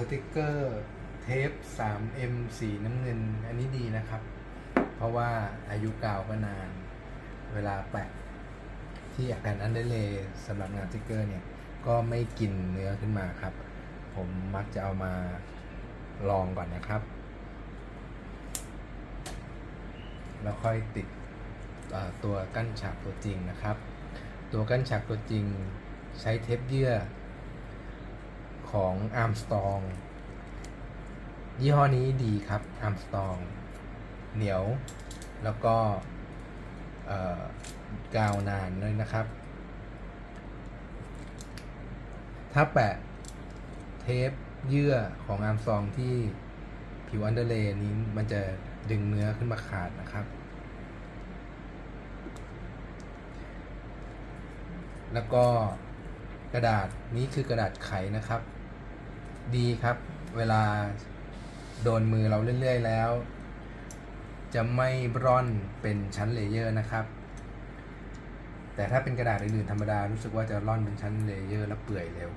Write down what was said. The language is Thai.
สติกเกอร์เทป 3M สีน้ำเงิน อันนี้ดีนะครับ เพราะว่าอายุกาวก็นาน เวลาแปะที่แผ่นอันเดเลยสำหรับงานสติกเกอร์เนี่ย ก็ไม่กินเนื้อขึ้นมาครับ ผมมักจะเอามาลองก่อนนะครับ แล้วค่อยติดตัวกั้นฉากตัวจริงนะครับ ตัวกั้นฉากตัวจริงใช้เทปเยื่อ ของ Armstrong ยี่ห้อนี้ดีครับ Armstrong เหนียว แล้วก็กาวนานเลยนะครับ ถ้าแปะเทปเยื่อของ Armstrong ที่ผิวอันเดอร์เลย์นี้มันจะดึงเนื้อขึ้นมาขาดนะครับ แล้วก็กระดาษนี้คือกระดาษไขนะครับ ดีครับ เวลาโดนมือเราเรื่อยๆแล้ว จะไม่ร่อนเป็นชั้นเลเยอร์นะครับ แต่ถ้าเป็นกระดาษอื่นๆธรรมดารู้สึกว่าจะร่อนเป็นชั้นเลเยอร์แล้วเปื่อยเร็ว